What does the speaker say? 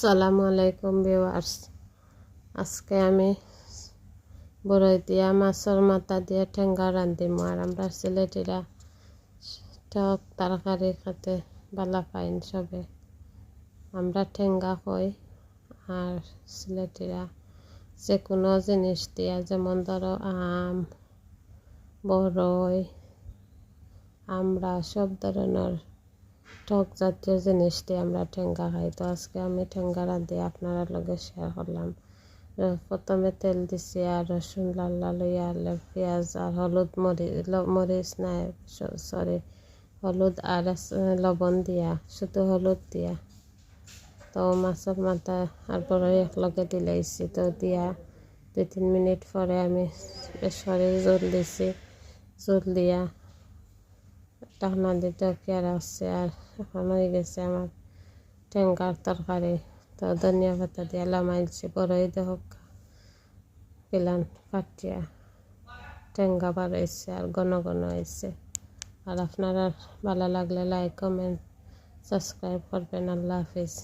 সালামু আলাইকুম ভিউয়ার্স। আজকে আমি বড়ই দিয়া মাছের মাথা দিয়ে ঠেঙ্গা রান্ধিম আর আমরা সিলেটিরা টক তরকারি খেতে বালা পাইন সবে। আমরা ঠেঙ্গা কই আর সিলেটিরা যে কোনো জিনিস দিয়া যেমন ধরো আম বড়ই আমরা সব ধরনের টক জাতীয় জিনিস দিয়ে আমরা ঠেঙ্গা খাই। তো আজকে আমি ঠেঙ্গা রাঁধি, আপনারা লগে শেয়ার করলাম। প্রথমে তেল দিছি আর রসুন, লাল লাল হইয়া পেঁয়াজ আর হলুদ মরিচ মরিচ নাই সরি হলুদ আর লবণ দিয়া, শুধু হলুদ দিয়া। তো মাছের মাথা আর বড় একলগে দিলাইছি। তো দিয়া দুই তিন মিনিট পরে আমি বেসরে জল দিছি। জল দিয়া টাকনা দিতে কেয়ার আসছে আর এখন হয়ে গেছে আমার ট্যাঙ্কার তরকারি। তো ধনিয়া পাতা দিয়ে লামাইছে বড়ই দেহ গেলান কাটিয়া টেঙ্গা বাড়াইছে আর ঘন ঘন হয়েছে আর আপনারা ভালো লাগলে লাইক কমেন্ট সাবস্ক্রাইব করবেন। আল্লাহ হাফিজ।